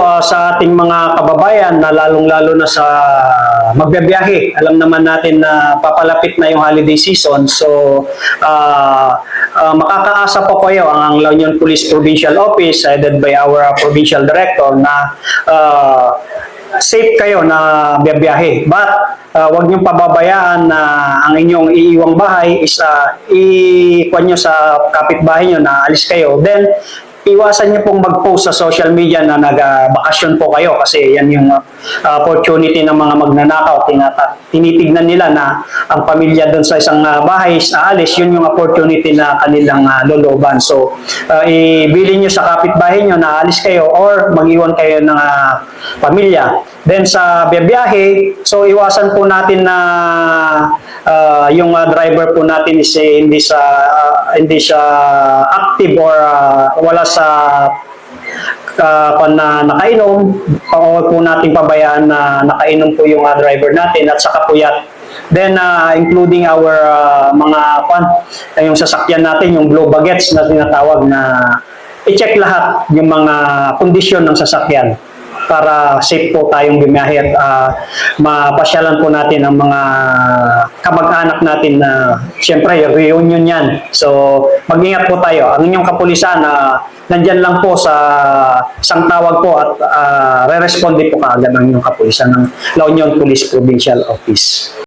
ah, sa ating mga kababayan na lalong-lalo na sa magbibiyahe. Alam naman natin na papalapit na yung holiday season. So, ah, ah, makakaasa po kayo ang La Union Police Provincial Office headed by our Provincial Director na ah, safe kayo na biyahe. But uh, huwag niyong pababayaan na ang inyong iiwang bahay is uh, i-kuha niyo sa kapitbahay niyo na alis kayo. Then, iwasan niyo pong mag-post sa social media na nag-bakasyon po kayo kasi yan yung uh, opportunity ng mga magnanakaw. Tinata- tinitignan nila na ang pamilya doon sa isang uh, bahay is aalis, yun yung opportunity na kanilang uh, loloban. So, uh, ibili niyo sa kapitbahay niyo na aalis kayo or mag-iwan kayo ng uh, pamilya. Then sa biyahe, so iwasan po natin na uh, yung uh, driver po natin is eh, hindi sa uh, hindi siya active or uh, wala sa uh, na nakainom, o po nating pabayaan na nakainom po yung uh, driver natin at saka puyat. Then uh, including our uh, mga pan, yung sasakyan natin, yung blow baguettes na tinatawag na i-check lahat yung mga kondisyon ng sasakyan para safe po tayong bumiyahe at ah, mapasyalan po natin ang mga kamag-anak natin na siyempre reunion yan. So mag-ingat po tayo. Ang inyong kapulisan na nandyan lang po sa isang tawag po at uh, re-responde po kaagad ang inyong kapulisan ng La Union Police Provincial Office.